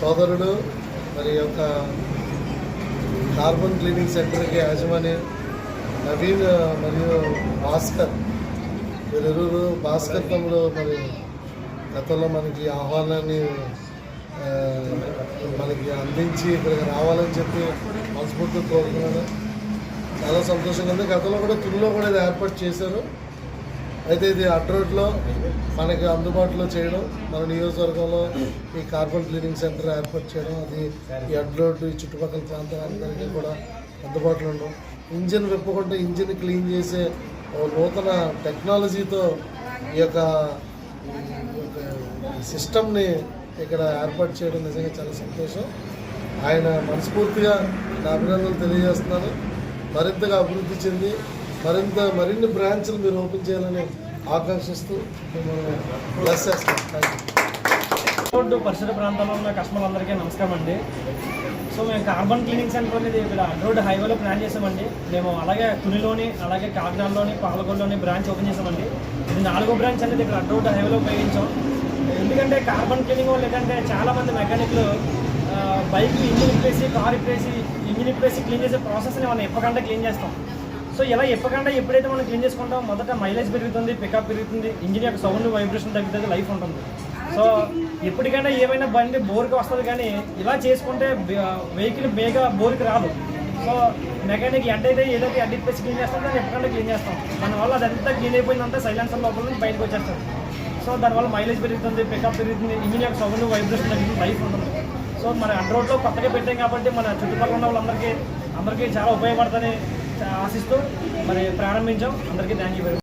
సోదరుడు మరి యొక్క కార్బన్ క్లీనింగ్ సెంటర్కి యాజమాని నవీన్ మరియు భాస్కర్. వీరిరువురు భాస్కర్ తమ్ముడు మరి గతంలో మనకి ఆహ్వానాన్ని మనకి అందించి ఇక్కడికి రావాలని చెప్పి మనస్ఫూర్తిగా కోరుకున్నాను చాలా సంతోషంగా ఉంది. గతంలో కూడా తునిలో కూడా ఇది ఏర్పాటు చేశారు. అయితే ఇది అడ్రోడ్లో మనకి అందుబాటులో చేయడం మన నియోజకవర్గంలో ఈ కార్బన్ క్లీనింగ్ సెంటర్ ఏర్పాటు చేయడం అది ఈ అడ్రోడ్ ఈ చుట్టుపక్కల ప్రాంతాలందరికీ కూడా అందుబాటులో ఉండడం. ఇంజిన్ విప్పకుండా ఇంజిన్ క్లీన్ చేసే నూతన టెక్నాలజీతో ఈ యొక్క ఈ యొక్క సిస్టమ్ని ఇక్కడ ఏర్పాటు చేయడం నిజంగా చాలా సంతోషం. ఆయన మనస్ఫూర్తిగా నా అభినందనలు తెలియజేస్తున్నాను. మరింతగా అభివృద్ధి చెంది మరింత మరిన్ని బ్రాంచ్లు మీరు ఓపెన్ చేయాలని ఆకాంక్షిస్తూ మిమ్మల్ని బ్లెస్ రోడ్డు పరిసర ప్రాంతాల్లో ఉన్న కస్టమర్లందరికీ నమస్కారం అండి. సో మేము కార్బన్ క్లీనింగ్ సెంటర్ అనేది ఇక్కడ రోడ్ హైవేలో ప్లాన్ చేసామండి. మేము అలాగే తునిలోని అలాగే కాకినాడలోని పాలకొల్లోని బ్రాంచ్ ఓపెన్ చేసామండి. ఇది నాలుగో బ్రాంచ్ అనేది ఇక్కడ రోడ్ హైవేలో ఉపయోగించాం. ఎందుకంటే కార్బన్ క్లీనింగ్ లేదంటే చాలామంది మెకానిక్లు బైక్ ఇంజిన్ ఇప్పేసి కార్ ఇప్పేసి ఇంజిన్ ఇప్పేసి క్లీన్ చేసే ప్రాసెస్ని మనం ఎప్పకుండా క్లీన్ చేస్తాం. సో ఇలా ఎప్పకుండా ఎప్పుడైతే మనం క్లీన్ చేసుకుంటాం మొదట మైలేజ్ పెరుగుతుంది పికప్ పెరుగుతుంది ఇంజిన్ యొక్క సౌండ్ వైబ్రేషన్ తగ్గుతుంది లైఫ్ ఉంటుంది. సో ఎప్పటికైనా ఏమైనా బండి బోర్కి వస్తుంది కానీ ఇలా చేసుకుంటే వెహికల్ బేగా బోర్కి రాదు. సో మెకానిక్ ఎంటైతే ఏదైతే పెట్టి క్లీన్ చేస్తాం దాన్ని ఎప్పటికంటే క్లీన్ చేస్తాం. దానివల్ల అదంతా క్లీన్ అయిపోయిందంటే సైలెన్సర్ లోపల నుంచి బయటకు వచ్చేస్తుంది సో దానివల్ల మైలేజ్ పెరుగుతుంది పికప్ పెరుగుతుంది ఇంజిన్ యొక్క సౌండ్ వైబ్రేషన్ తగ్గుతుంది లైఫ్ ఉంటుంది. సో మన అండ్రోడ్లో కొత్తగా పెట్టాం కాబట్టి మన చుట్టుపక్కల ఉన్న వాళ్ళందరికీ అందరికీ చాలా ఉపయోగపడుతుంది. ఆశిస్తూ మరి ప్రారంభించాం. అందరికీ థ్యాంక్ యూ వెరీ